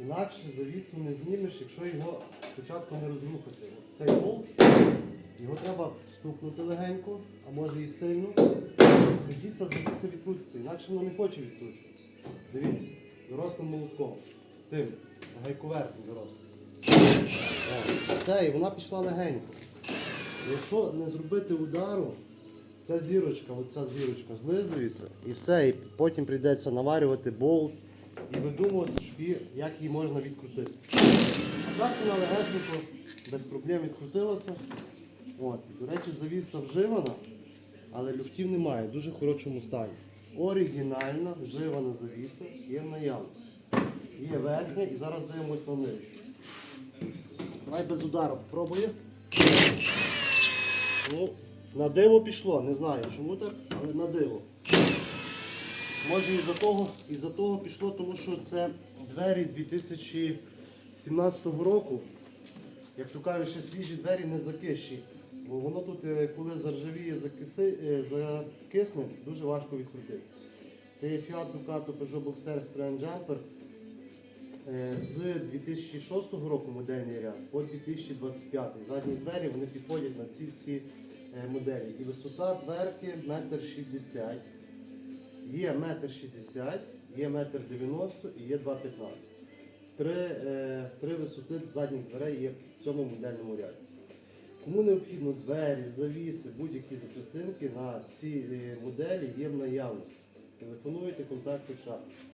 Інакше завісу не знімеш, якщо його спочатку не розрухати. Цей болт, його треба стукнути легенько, а може і сильно. Тоді ця завіса відкрутиться, інакше вона не хоче відкручуватися. Дивіться, дорослим молотком. Тим, гайковертим дорослим. Все, і вона пішла легенько. Якщо не зробити удару, ця зірочка, оця зірочка знизується і все, і потім прийдеться наварювати болт і видумувати, шпі, як її можна відкрутити. А так вона легесенько, без проблем відкрутилася. От. До речі, завіса вживана, але люфтів немає, в дуже хорошому стані. Оригінальна вживана завіса є в наявності. Є верхня і зараз дивимось на нижню. Давай без удару попробую. Ну, на диво пішло, не знаю чому так, але на диво. Може із-за того, із-за того пішло, тому що це двері 2017 року. Як то кажуть, ще свіжі двері не закищі. Бо воно тут, е, коли заржавіє, закиси, е, закисне, дуже важко відкрутити. Це є Fiat Ducato Peugeot Boxer Strand Jumper е, з 2006 року модельний ряд по 2025. Задні двері вони підходять на ці всі моделі. І висота дверки 1,60 м. Є 1,60 м, є 1,90 м і є 2,15 м. Три, е, три висоти задніх дверей є в цьому модельному ряді. Кому необхідно двері, завіси, будь-які запчастинки на ці е, моделі є в наявності. Телефонуйте, контакти чат.